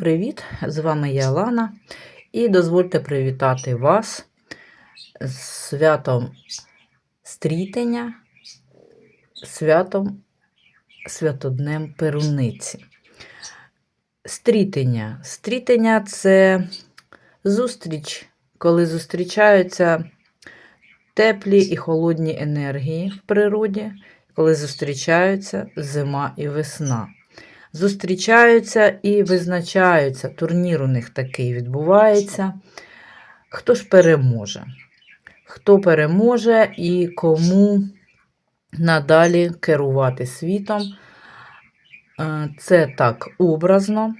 привіт! З вами я Лана. І дозвольте привітати вас з святом стрітення, святом святоднем Перуниці. Стрітення. Стрітення це зустріч, коли зустрічаються теплі і холодні енергії в природі, коли зустрічаються зима і весна зустрічаються і визначаються. Турнір у них такий відбувається. Хто ж переможе? Хто переможе і кому надалі керувати світом? Е, це так образно.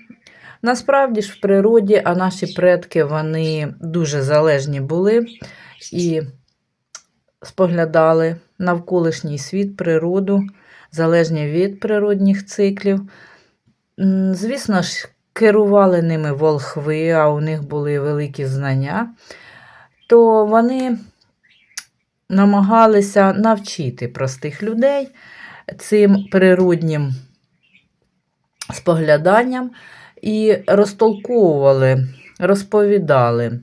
Насправді ж в природі, а наші предки вони дуже залежні були і споглядали навколишній світ, природу, залежні від природних циклів. Звісно ж, керували ними волхви, а у них були великі знання, то вони намагалися навчити простих людей цим природнім спогляданням і розтолковували, розповідали,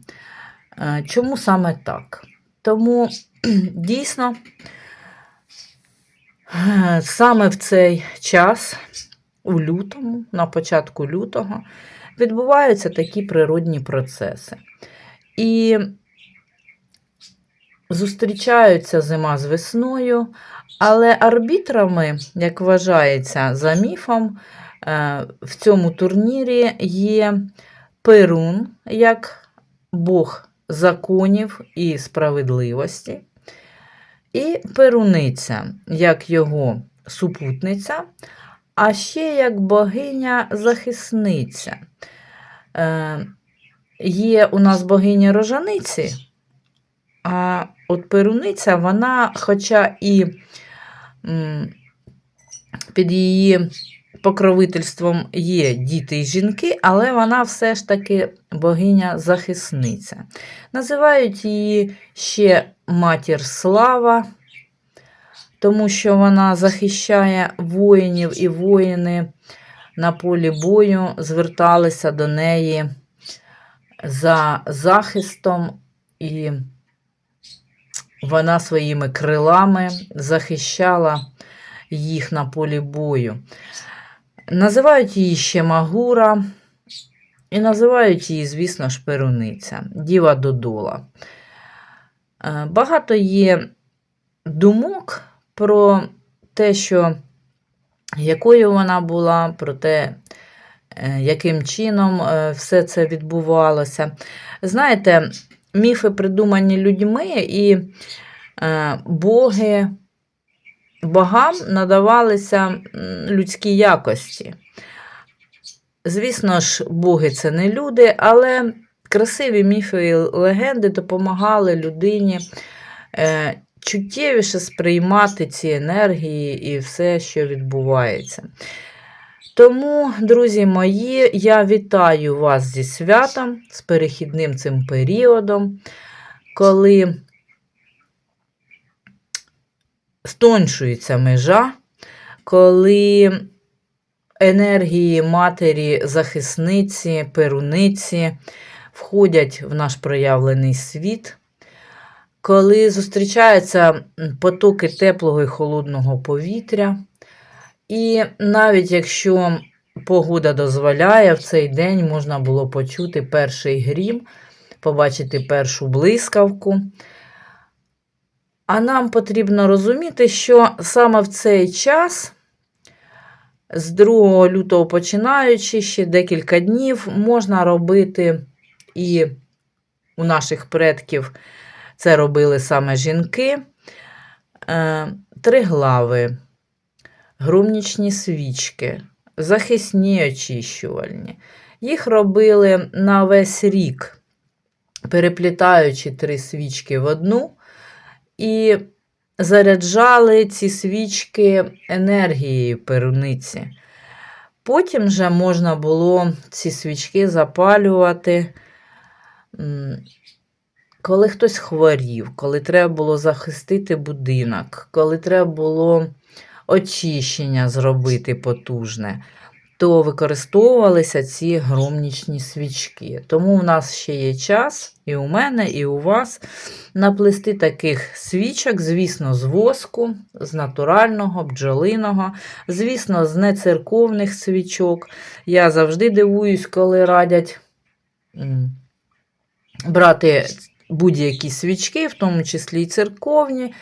е, чому саме так. Тому дійсно е, саме в цей час у лютому, на початку лютого, відбуваються такі природні процеси. І зустрічаються зима з весною, але арбітрами, як вважається за міфом, е, в цьому турнірі є Перун як Бог законів і справедливості, і Перуниця як його супутниця, а ще як богиня-захисниця. Е, Є у нас богиня рожаниці, а от перуниця, вона, хоча і м, під її покровительством є діти і жінки, але вона все ж таки богиня-захисниця. Називають її ще матір слава тому що вона захищає воїнів, і воїни на полі бою зверталися до неї за захистом, і вона своїми крилами захищала їх на полі бою. Називають її ще Магура, і називають її, звісно, шперуниця, Діва Додола. Е, багато є думок про те, що якою вона була, про те, е, яким чином е, все це відбувалося. Знаєте, міфи придумані людьми, і е, боги богам надавалися людські якості. Звісно ж, боги це не люди, але красиві міфи і легенди допомагали людині чуттєвіше сприймати ці енергії і все, що відбувається. Тому, друзі мої, я вітаю вас зі святом, з перехідним цим періодом, коли стончується межа, коли енергії матері, захисниці, перуниці входять в наш проявлений світ коли зустрічаються потоки теплого і холодного повітря. І навіть якщо погода дозволяє, в цей день можна було почути перший грім, побачити першу блискавку. А нам потрібно розуміти, що саме в цей час, з 2 лютого починаючи, ще декілька днів, можна робити і у наших предків це робили саме жінки. Е, три глави, грумнічні свічки, захисні очищувальні. Їх робили на весь рік, переплітаючи три свічки в одну, і заряджали ці свічки енергією перуниці. Потім же можна було ці свічки запалювати коли хтось хворів, коли треба було захистити будинок, коли треба було очищення зробити потужне, то використовувалися ці громнічні свічки. Тому в нас ще є час, і у мене, і у вас наплести таких свічок, звісно, з воску, з натурального, бджолиного, звісно, з нецерковних свічок. Я завжди дивуюсь, коли радять брати будь-які свічки, в тому числі і церковні.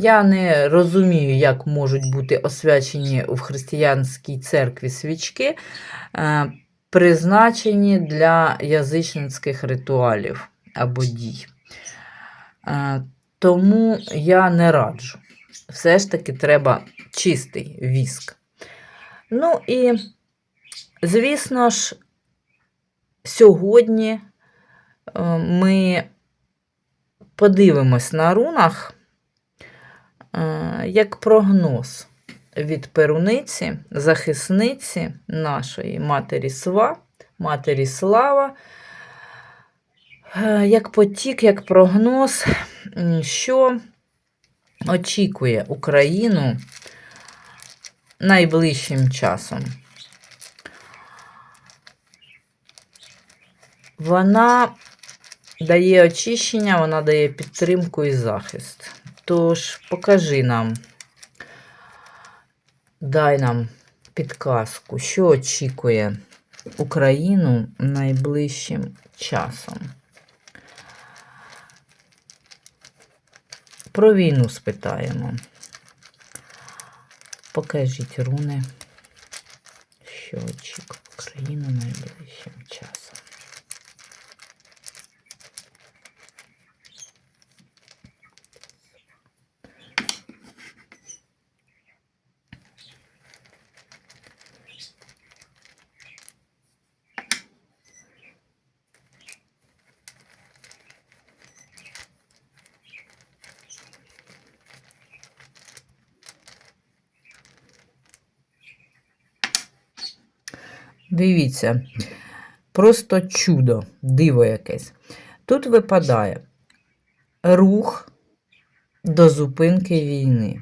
Я не розумію, як можуть бути освячені в християнській церкві свічки, е, призначені для язичницьких ритуалів або дій. Е, Тому я не раджу. Все ж таки треба чистий віск. Ну і, звісно ж, сьогодні ми подивимось на рунах е, як прогноз від перуниці, захисниці нашої матері Сва, матері Слава, е, як потік, як прогноз, що очікує Україну найближчим часом. Вона дає очищення, вона дає підтримку і захист. Тож покажи нам, дай нам підказку, що очікує Україну найближчим часом. Про війну спитаємо. Покажіть руни, що очікує Україну найближчим часом. Дивіться, просто чудо, диво якесь. Тут випадає рух до зупинки війни.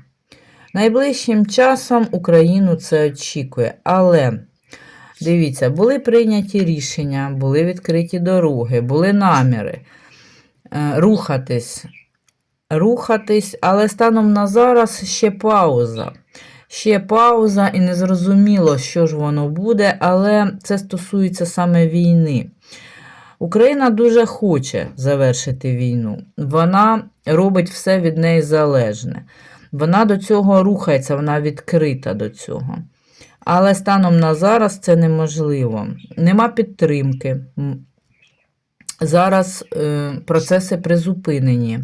Найближчим часом Україну це очікує, але дивіться, були прийняті рішення, були відкриті дороги, були наміри е, рухатись, рухатись, але станом на зараз ще пауза. Ще пауза, і незрозуміло, що ж воно буде, але це стосується саме війни. Україна дуже хоче завершити війну. Вона робить все від неї залежне. Вона до цього рухається, вона відкрита до цього. Але станом на зараз це неможливо. Нема підтримки. Зараз е, процеси призупинені,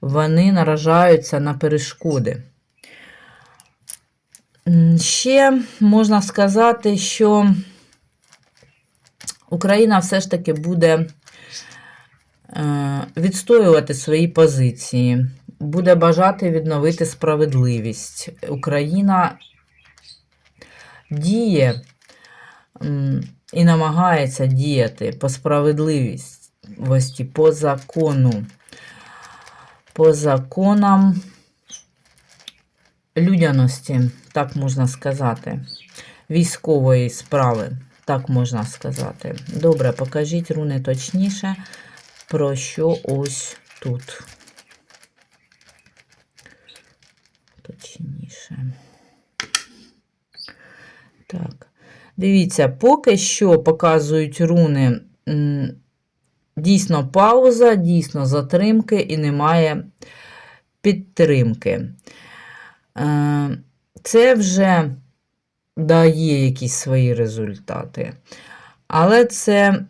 вони наражаються на перешкоди. Ще можна сказати, що Україна все ж таки буде е, відстоювати свої позиції, буде бажати відновити справедливість. Україна діє і намагається діяти по справедливості, по закону, по законам людяності, так можна сказати, військової справи, так можна сказати. Добре, покажіть руни точніше, про що ось тут. Точніше. Так. Дивіться, поки що показують руни дійсно пауза, дійсно затримки і немає підтримки. Е, Це вже дає якісь свої результати. Але це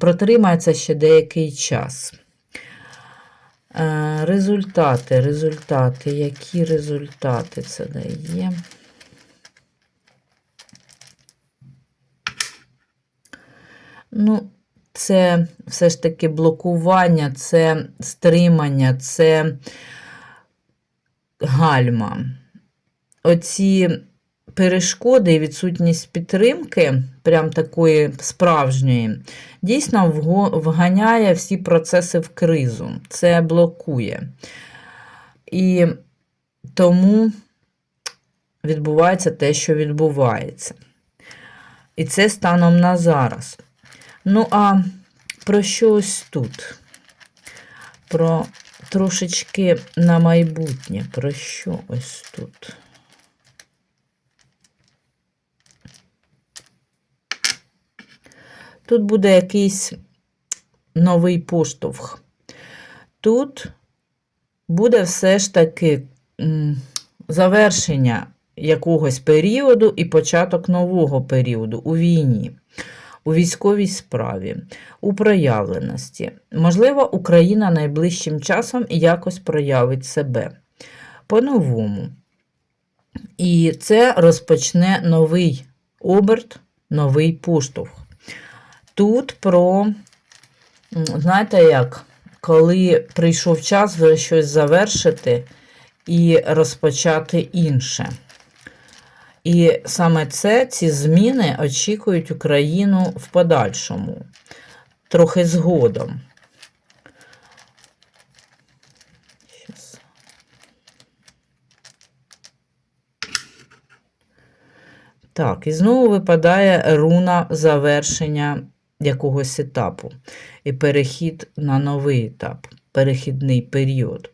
протримається ще деякий час. Е, Результати, результати, які результати це дає? Ну, це все ж таки блокування, це стримання, це гальма. Оці перешкоди і відсутність підтримки, прям такої справжньої, дійсно вганяє всі процеси в кризу. Це блокує. І тому відбувається те, що відбувається. І це станом на зараз. Ну, а про що ось тут? Про трошечки на майбутнє. Про що ось тут? Тут буде якийсь новий поштовх. Тут буде все ж таки завершення якогось періоду і початок нового періоду у війні, у військовій справі, у проявленості. Можливо, Україна найближчим часом якось проявить себе по-новому. І це розпочне новий оберт, новий поштовх. Тут про, знаєте як, коли прийшов час вже щось завершити і розпочати інше. І саме це, ці зміни очікують Україну в подальшому, трохи згодом. Так, і знову випадає руна завершення якогось етапу і перехід на новий етап, перехідний період.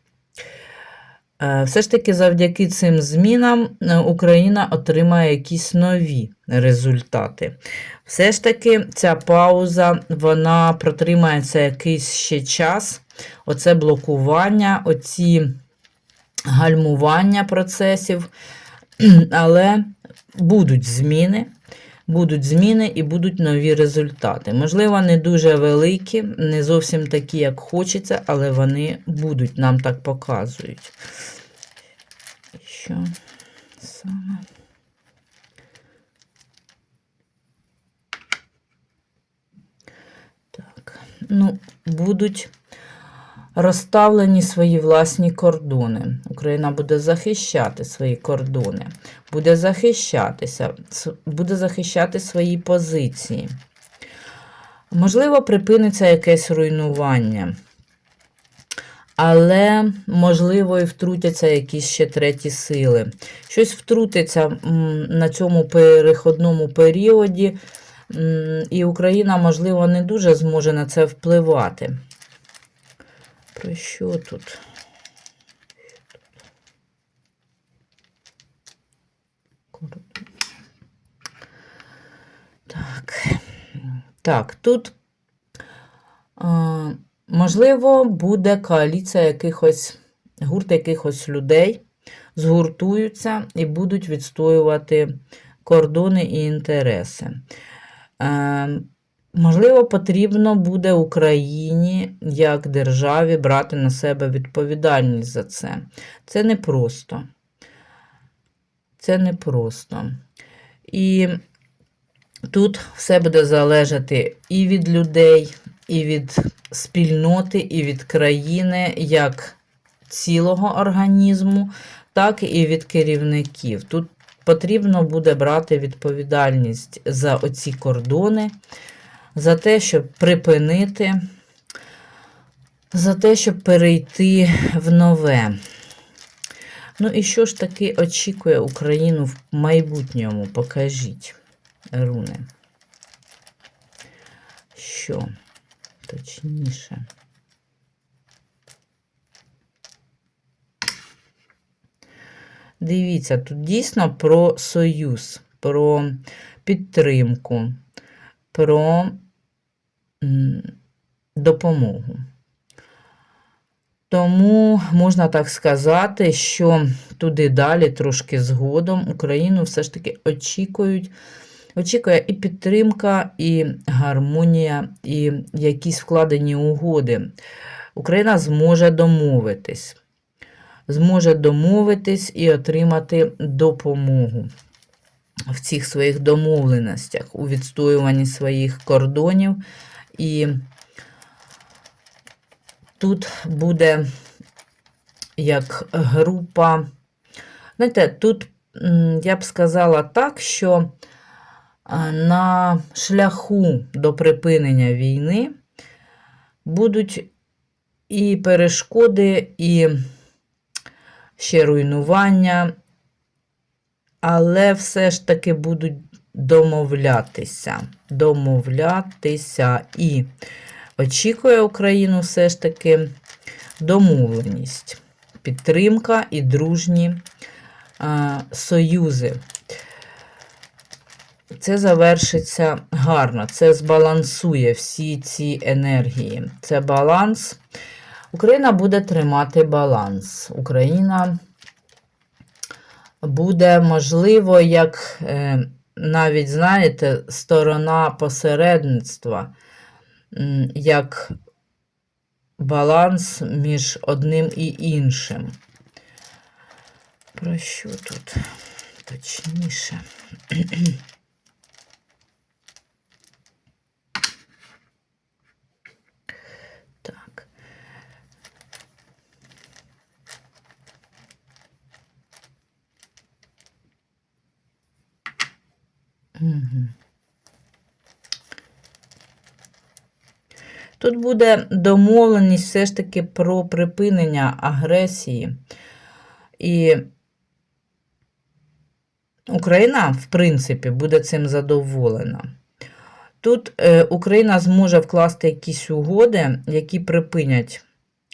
Е, Все ж таки, завдяки цим змінам е, Україна отримає якісь нові результати. Все ж таки, ця пауза вона протримається якийсь ще час. Оце блокування, оці гальмування процесів, але будуть зміни. Будуть зміни і будуть нові результати. Можливо, не дуже великі, не зовсім такі, як хочеться, але вони будуть, нам так показують. Що саме? Так, ну, будуть розставлені свої власні кордони. Україна буде захищати свої кордони, буде захищатися, буде захищати свої позиції. Можливо, припиниться якесь руйнування. Але, можливо, і втрутяться якісь ще треті сили. Щось втрутиться на цьому переходному періоді, і Україна, можливо, не дуже зможе на це впливати. Про що тут? Так. Так, тут, а, можливо, буде коаліція якихось, гурт якихось людей згуртуються і будуть відстоювати кордони і інтереси. Е, Можливо, потрібно буде Україні як державі брати на себе відповідальність за це. Це непросто. Це непросто. І тут все буде залежати і від людей, і від спільноти, і від країни, як цілого організму, так і від керівників. Тут потрібно буде брати відповідальність за оці кордони, за те, щоб припинити, за те, щоб перейти в нове. Ну і що ж таки очікує Україну в майбутньому? Покажіть, руни. Що? Точніше. Дивіться, тут дійсно про союз, про підтримку, про допомогу. Тому можна так сказати, що туди далі, трошки згодом, Україну все ж таки очікують, очікує і підтримка, і гармонія, і якісь вкладені угоди. Україна зможе домовитись, зможе домовитись і отримати допомогу в цих своїх домовленостях, у відстоюванні своїх кордонів. І тут буде як група. Знаєте, тут я б сказала так, що на шляху до припинення війни будуть і перешкоди, і ще руйнування, але все ж таки будуть домовлятися. Домовлятися. І очікує Україну все ж таки домовленість, підтримка і дружні а, союзи. Це завершиться гарно, це збалансує всі ці енергії. Це баланс. Україна буде тримати баланс. Україна буде, можливо, як е, навіть, знаєте, сторона посередництва, як баланс між одним і іншим. Про що тут точніше? Так. Тут буде домовленість все ж таки про припинення агресії. І Україна, в принципі, буде цим задоволена. Тут е, Україна зможе вкласти якісь угоди, які припинять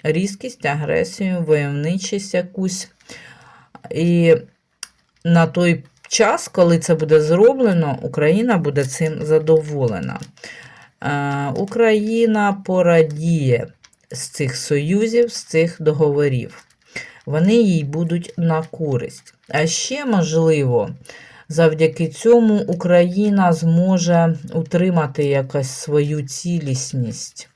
різкість, агресію, войовничість якусь. І на той час, коли це буде зроблено, Україна буде цим задоволена. Е, Україна порадіє з цих союзів, з цих договорів. Вони їй будуть на користь. А ще, можливо, завдяки цьому Україна зможе утримати якась свою цілісність.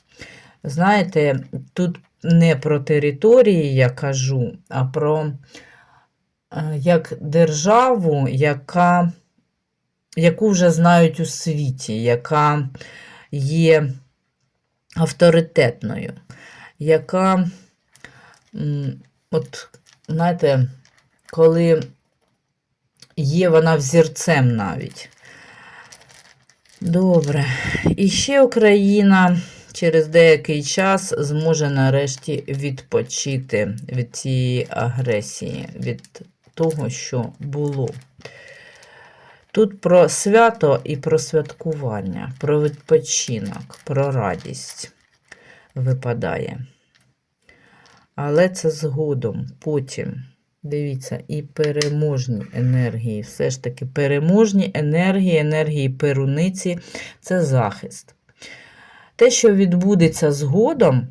Знаєте, тут не про території я кажу, а про як державу, яка, яку вже знають у світі, яка є авторитетною, яка, от, знаєте, коли є вона взірцем навіть. Добре. І ще Україна через деякий час зможе нарешті відпочити від цієї агресії, від того, що було. Тут про свято і про святкування, про відпочинок, про радість випадає. Але це згодом, потім. Дивіться, і переможні енергії. Все ж таки, переможні енергії, енергії перуниці це захист. Те, що відбудеться згодом,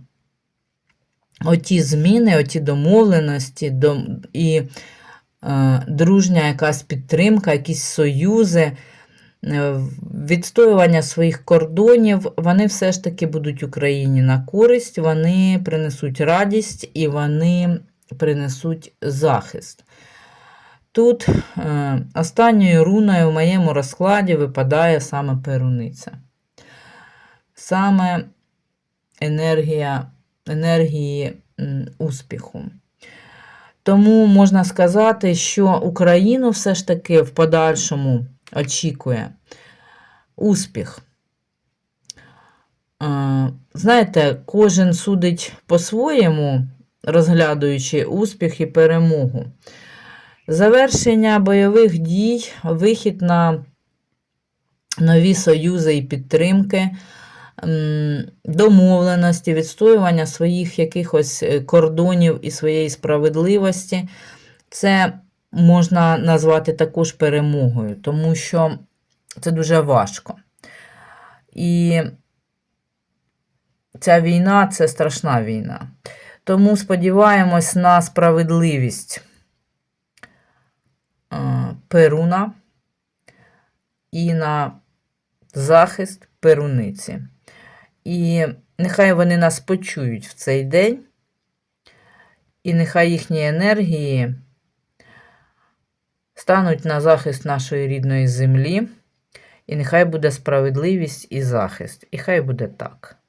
оті зміни, оті домовленості дом, і дружня якась підтримка, якісь союзи, е, відстоювання своїх кордонів, вони все ж таки будуть Україні на користь, вони принесуть радість і вони принесуть захист. Тут е, останньою руною в моєму розкладі випадає саме перуниця. Саме енергія, енергії успіху. Тому можна сказати, що Україну все ж таки в подальшому очікує успіх. Знаєте, кожен судить по-своєму, розглядуючи успіх і перемогу. Завершення бойових дій, вихід на нові союзи і підтримки, домовленості, відстоювання своїх якихось е, кордонів і своєї справедливості. Це можна назвати також перемогою, тому що це дуже важко. І ця війна це страшна війна. Тому сподіваємось на справедливість е, Перуна і на захист Перуниці. І нехай вони нас почують в цей день, і нехай їхні енергії стануть на захист нашої рідної землі, і нехай буде справедливість і захист. І хай буде так.